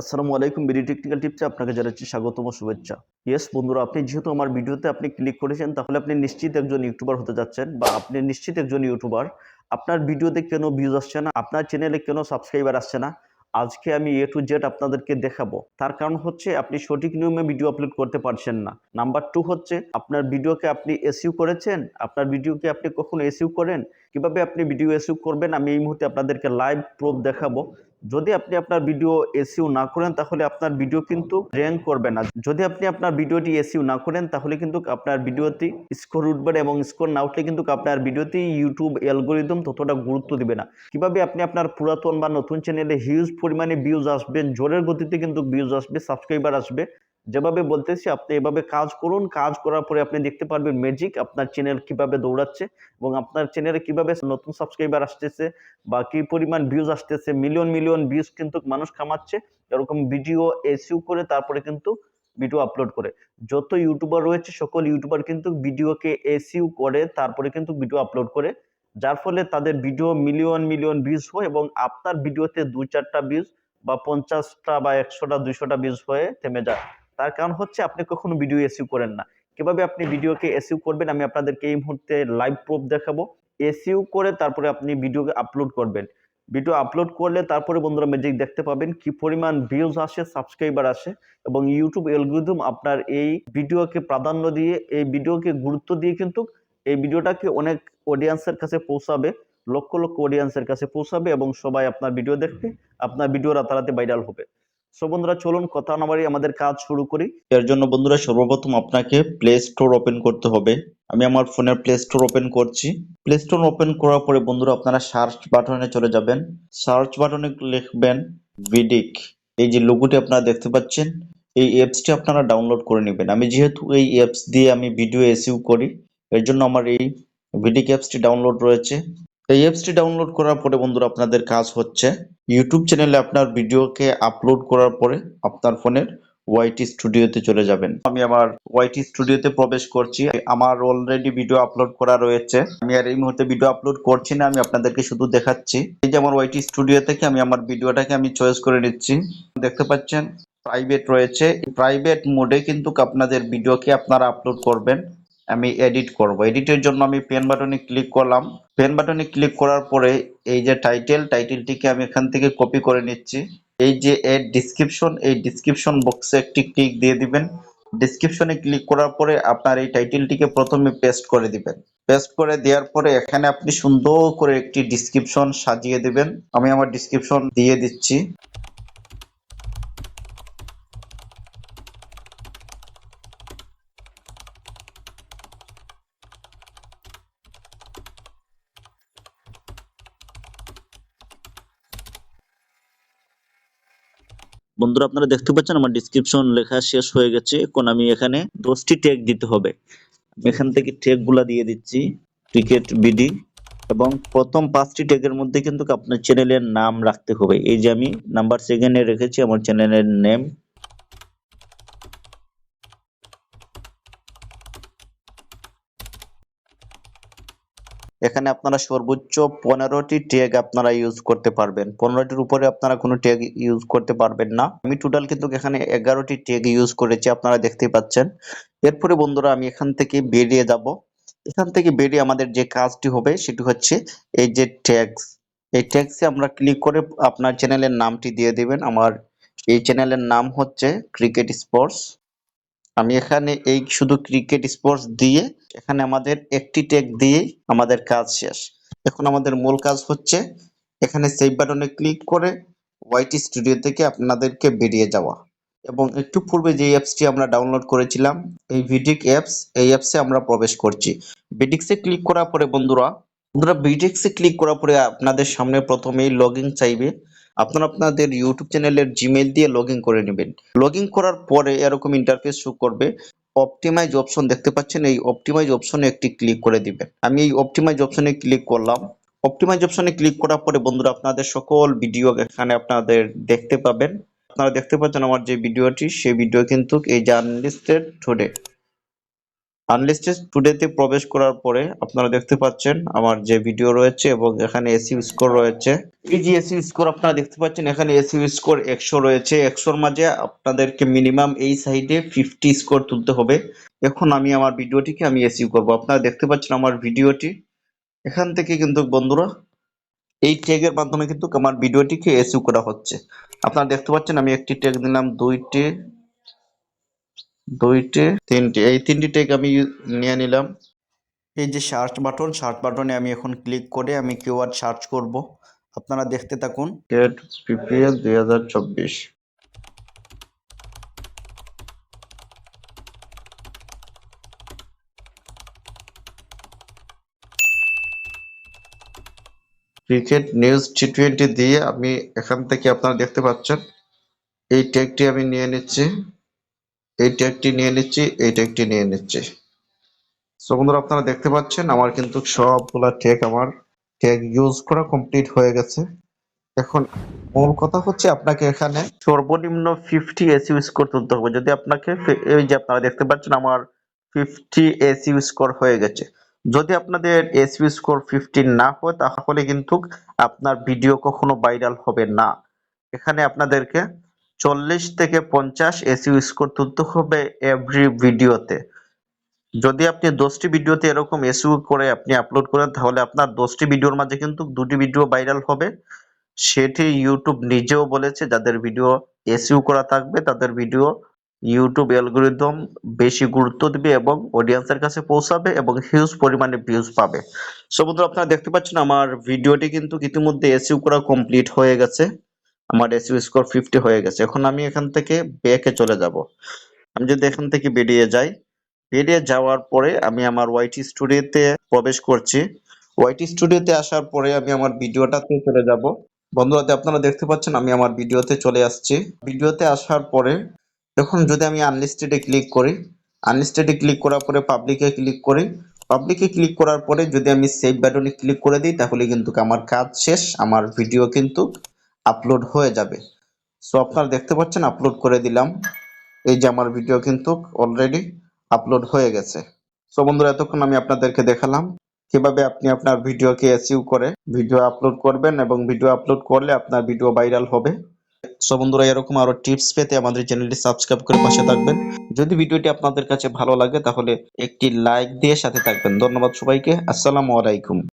আসসালামু আলাইকুম BD technical টিপসে আপনাকে জানাচ্ছি স্বাগতম, শুভেচ্ছা। ইয়েস বন্ধুরা, আপনি যেহেতু আমার ভিডিওতে আপনি ক্লিক করেছেন, তাহলে আপনি নিশ্চিত একজন ইউটিউবার হতে যাচ্ছেন বা আপনি নিশ্চিত একজন ইউটিউবার। আপনার ভিডিওতে কেন ভিউজ আসছে না? আপনার চ্যানেলে কেন সাবস্ক্রাইবার আসছে না? আজকে আমি এ টু জেড আপনাদেরকে দেখাবো। তার কারণ হচ্ছে, আপনি সঠিক নিয়মে ভিডিও আপলোড করতে পারছেন না। নাম্বার টু হচ্ছে, আপনার ভিডিওকে আপনি এসইউ করেছেন। আপনার ভিডিওকে আপনি কখনো এসইউ করেন? কীভাবে আপনি ভিডিও এসইউ করবেন? আমি এই মুহূর্তে আপনাদেরকে লাইভ প্রুফ দেখাবো। যদি আপনি আপনার ভিডিও এসিও না করেন, তাহলে আপনার ভিডিও কিন্তু র্যাঙ্ক করবে না। যদি আপনি আপনার ভিডিওটি এসিও না করেন, তাহলে কিন্তু আপনার ভিডিওটি স্কোর উঠবে এবং স্কোর না উঠলে কিন্তু আপনার ভিডিওটি ইউটিউব অ্যালগোরিদম ততটা গুরুত্ব দিবে না। কীভাবে আপনি আপনার পুরাতন বা নতুন চ্যানেলে হিউজ পরিমাণে ভিউজ আসবে, জোরের গতিতে কিন্তু ভিউজ আসবে সাবস্ক্রাইবার আসবে যেভাবে বলতেছি, আপনি এভাবে কাজ করুন। কাজ করার পরে আপনি দেখতে পারবেন ম্যাজিক আপনার চ্যানেল কীভাবে দৌড়াচ্ছে এবং আপনার চ্যানেলে কীভাবে নতুন সাবস্ক্রাইবার আসতেছে বা কি পরিমাণ ভিউজ আসতেছে। মিলিয়ন মিলিয়ন ভিউজ কিন্তু মানুষ কামাচ্ছে। এরকম ভিডিও এসইউ করে তারপরে কিন্তু ভিডিও আপলোড করে। যত ইউটিউবার রয়েছে, সকল ইউটিউবার কিন্তু ভিডিওকে এসইউ করে, তারপরে কিন্তু ভিডিও আপলোড করে। যার ফলে তাদের ভিডিও মিলিয়ন মিলিয়ন ভিউজ হয় এবং আপনার ভিডিওতে দু চারটা ভিউজ বা পঞ্চাশটা বা একশোটা, দুইশোটা ভিউজ হয়ে থেমে যায়। তার কারণ হচ্ছে আপনি কখনো ভিডিও এসিউ করেন না। কীভাবে আপনি ভিডিওকে এসিউ করবেন, আমি আপনাদেরকে এই মুহূর্তে লাইভ প্রুফ দেখাবো। এসিউ করে তারপরে আপনি ভিডিওকে আপলোড করবেন। ভিডিও আপলোড করলে তারপরে বন্ধুরা ম্যাজিক দেখতে পাবেন কি পরিমাণ ভিউজ আসে সাবস্ক্রাইবার আসে এবং ইউটিউব অ্যালগরিদম আপনার এই ভিডিওকে প্রাধান্য দিয়ে, এই ভিডিওকে গুরুত্ব দিয়ে কিন্তু এই ভিডিওটাকে অনেক অডিয়েন্সের কাছে পৌঁছাবে, লক্ষ লক্ষ অডিয়েন্সের কাছে পৌঁছাবে এবং সবাই আপনার ভিডিও দেখবে, আপনার ভিডিও রাতারাতি ভাইরাল হবে। সো বন্ধুরা, চলুন কথা না আমাদের কাজ শুরু করি। এর জন্য বন্ধুরা, সর্বপ্রথম আপনাকে প্লে স্টোর ওপেন করতে হবে। আমি আমার ফোনের প্লে স্টোর ওপেন করছি। প্লে স্টোর ওপেন করার পরে বন্ধুরা, আপনারা সার্চ বাটনে চলে যাবেন। সার্চ বাটনে লিখবেন ভিডিক এই যে লোগোটি আপনারা দেখতে পাচ্ছেন, এই অ্যাপসটি আপনারা ডাউনলোড করে নেবেন। আমি যেহেতু এই অ্যাপস দিয়ে আমি ভিডিও এসইউ করি, এর জন্য আমার এই ভিডিক অ্যাপসটি ডাউনলোড রয়েছে। এই অ্যাপসটি ডাউনলোড করার পরে বন্ধুরা, আপনাদের কাজ হচ্ছে ইউটিউব চ্যানেলে আপনার ভিডিওকে আপলোড করার পরে আপনার ফোনের ওয়াইটি স্টুডিওতে চলে যাবেন। আমি আমার ওয়াইটি স্টুডিওতে প্রবেশ করছি। আমার অলরেডি ভিডিও আপলোড করা রয়েছে। আমি আর এই মুহূর্তে ভিডিও আপলোড করছি না, আমি আপনাদেরকে শুধু দেখাচ্ছি। এই যে আমার ওয়াইটি স্টুডিও থেকে আমি আমার ভিডিওটাকে আমি চয়েস করে নিচ্ছি। দেখতে পাচ্ছেন প্রাইভেট রয়েছে। প্রাইভেট মোডে কিন্তু আপনাদের ভিডিওকে আপনারা আপলোড করবেন। আমি এডিট করব। এডিটের জন্য আমি পেন বাটনে ক্লিক করলাম। পেন বাটনে ক্লিক করার পরে এই যে টাইটেল টাইটেলটিকে আমি এখান থেকে কপি করে নিচ্ছি। এই যে এর ডিসক্রিপশন এই ডিসক্রিপশন বক্সে একটি ক্লিক দিয়ে দিবেন। ডিসক্রিপশনে ক্লিক করার পরে আপনার এই টাইটেলটিকে প্রথমে পেস্ট করে দিবেন। পেস্ট করে দেওয়ার পরে এখানে আপনি সুন্দর করে একটি ডিসক্রিপশন সাজিয়ে দিবেন। আমি আমার ডিসক্রিপশন দিয়ে দিচ্ছি। বন্ধুরা, আপনারা দেখতে পাচ্ছেন আমার ডিসক্রিপশন লেখা শেষ হয়ে গেছে। এখন আমি এখানে দশটি ট্যাগ দিতে হবে। এখান থেকে ট্যাগগুলা দিয়ে দিচ্ছি ক্রিকেট বিডি এবং প্রথম পাঁচটি ট্যাগের মধ্যে কিন্তু আপনার চ্যানেলের নাম রাখতে হবে। এই যে আমি নাম্বার সেকেন্ডে রেখেছি, আমার চ্যানেলের নেম এখানে আপনারা সর্বোচ্চ পনেরোটি ট্যাগ আপনারা ইউজ করতে পারবেন। পনেরোটির উপরে আপনারা কোনো ট্যাগ ইউজ করতে পারবেন না। আমি টোটাল কিন্তু এখানে এগারোটি ট্যাগ ইউজ করেছি, আপনারা দেখতেই পাচ্ছেন। এরপরে বন্ধুরা আমি এখান থেকে বেরিয়ে যাব। এখান থেকে বেরিয়ে আমাদের যে কাজটি হবে সেটি হচ্ছে এই যে ট্যাগস এই ট্যাগসে আমরা ক্লিক করে আপনার চ্যানেলের নামটি দিয়ে দেবেন। আমার এই চ্যানেলের নাম হচ্ছে ক্রিকেট স্পোর্টস আমি এখানে এই শুধু ক্রিকেট স্পোর্টস দিয়ে, এখানে আমাদের একটি ট্যাগ দিয়েই আমাদের কাজ শেষ। এখন আমাদের মূল কাজ হচ্ছে, এখানে সেভ বাটনে ক্লিক করে ওয়াইটি স্টুডিও থেকে আপনাদেরকে বেরিয়ে যাওয়া। এবং একটু পূর্বে যে অ্যাপসটি আমরা ডাউনলোড করেছিলাম, এই ভিডিক অ্যাপস এই অ্যাপসে আমরা প্রবেশ করছি। ভিডিক্সে ক্লিক করার পরে বন্ধুরা বন্ধুরা ভিডিক্সে ক্লিক করার পরে আপনাদের সামনে প্রথমেই লগ চাইবে। আপনারা আপনাদের ইউটিউব চ্যানেলের জিমেল দিয়ে লগ করে নেবেন। লগ করার পরে এরকম ইন্টারফেস শো করবে। অপটিমাইজ অপশন দেখতে পাচ্ছেন, এই অপটিমাইজ অপশনে একটি ক্লিক করে দিবেন। আমি এই অপটিমাইজ অপশনে ক্লিক করলাম। অপটিমাইজ অপশনে ক্লিক করার পরে বন্ধুরা আপনাদের সকল ভিডিও এখানে আপনাদের দেখতে পাবেন। আপনারা দেখতে পাচ্ছেন আমার যে ভিডিওটি সেই ভিডিও কিন্তু এই জার্নালিস্টের টুডে আনলিস্টেড টুডেতে প্রবেশ করার পরে আপনারা দেখতে পাচ্ছেন আমার যে ভিডিও রয়েছে এবং এখানে এসইউ স্কোর রয়েছে। এই যে এসইউ স্কোর আপনারা দেখতে পাচ্ছেন, এখানে এসইউ স্কোর একশো রয়েছে। একশোর মাঝে আপনাদেরকে মিনিমাম এই সাইডে ফিফটি স্কোর তুলতে হবে। এখন আমি আমার ভিডিওটিকে আমি এসইউ করব। আপনারা দেখতে পাচ্ছেন আমার ভিডিওটি এখান থেকে কিন্তু বন্ধুরা, এই ট্যাগের মাধ্যমে কিন্তু আমার ভিডিওটিকে এসইউ করা হচ্ছে। আপনারা দেখতে পাচ্ছেন আমি একটি ট্যাগ দিলাম দুইটি দুইটি তিনটি। এই তিনটি ট্যাগ আমি নিয়ে নিলাম। এই যে সার্চ বাটন সার্চ বাটনে আমি এখন ক্লিক করে আমি কিওয়ার্ড সার্চ করব। আপনারা দেখতে থাকুন। গেট পিপিএল দুই হাজার চব্বিশ। ক্রিকেট নিউজ টি টোয়েন্টি দিয়ে আমি এখান থেকে আপনারা দেখতে পাচ্ছেন। এই ট্যাগটি আমি নিয়ে নিচ্ছি। এই ট্যাগটি নিয়ে নিচ্ছি এই ট্যাগটি নিয়ে নিচ্ছি। সো বন্ধুরা, আপনারা দেখতে পাচ্ছেন, আমার কিন্তু সবগুলা ট্যাগ আমার ট্যাগ ইউজ করা কমপ্লিট হয়ে গেছে। এখন মূল কথা হচ্ছে আপনাকে এখানে সর্বনিম্ন ফিফটি এসইউ স্কোর তুলতে হবে। যদি আপনাকে এই যে আপনারা দেখতে পাচ্ছেন, আমার ফিফটি এসইউ স্কোর হয়ে গেছে। যদি আপনাদের এসইউ স্কোর ফিফটি না হয়, তাহলে কিন্তু আপনার ভিডিও কখনো ভাইরাল হবে না। এখানে আপনাদেরকে চল্লিশ থেকে পঞ্চাশ এসইউ স্কোর তুলতে হবে এভরি ভিডিওতে যদি আপনি দশটি ভিডিওতে এরকম এসইউ করে আপনি আপলোড করেন, তাহলে আপনার দশটি ভিডিওর মাঝে কিন্তু দুটি ভিডিও ভাইরাল হবে। সেটি ইউটিউব নিজেও বলেছে, যাদের ভিডিও এসইউ করা থাকবে, তাদের ভিডিও ইউটিউব অ্যালগোরিদম বেশি গুরুত্ব দিবে এবং অডিয়েন্সের কাছে পৌঁছাবে এবং হিউজ পরিমাণে ভিউজ পাবে। সো আপনারা দেখতে পাচ্ছেন আমার ভিডিওটি কিন্তু ইতিমধ্যে এসইউ করা কমপ্লিট হয়ে গেছে। আমার এসইউ স্কোর ফিফটি হয়ে গেছে। এখন আমি এখান থেকে ব্যাকে চলে যাব। আমি যদি এখান থেকে বেরিয়ে যাই বেরিয়ে যাওয়ার পরে আমি আমার ওয়াইটি স্টুডিওতে প্রবেশ করছি। ওয়াইটি স্টুডিওতে আসার পরে আমি আমার ভিডিওটাতে চলে যাব। বন্ধুরা আপনারা দেখতে পাচ্ছেন আমি আমার ভিডিওতে চলে আসছি। ভিডিওতে আসার পরে এখন যদি আমি আনলিস্টেডে ক্লিক করি আনলিস্টেডে ক্লিক করার পরে পাবলিকে ক্লিক করি পাবলিকে ক্লিক করার পরে যদি আমি সেভ বাটনে ক্লিক করে দিই, তাহলে কিন্তু আমার কাজ শেষ, আমার ভিডিও কিন্তু আপলোড হয়ে যাবে। সো আপনারা দেখতে পাচ্ছেন আপলোড করে দিলাম। এই যে আমার ভিডিও কিন্তু অলরেডি আপলোড হয়ে গেছে। সো বন্ধুরা, এতক্ষণ আমি আপনাদেরকে দেখালাম কীভাবে আপনি আপনার ভিডিওকে এসইউ করে ভিডিও আপলোড করবেন এবং ভিডিও আপলোড করলে আপনার ভিডিও ভাইরাল হবে। সো বন্ধুরা, এরকম আরও টিপস পেতে আমাদের চ্যানেলটি সাবস্ক্রাইব করে পাশে থাকবেন। যদি ভিডিওটি আপনাদের কাছে ভালো লাগে, তাহলে একটি লাইক দিয়ে সাথে থাকবেন। ধন্যবাদ সবাইকে। আসসালামু আলাইকুম।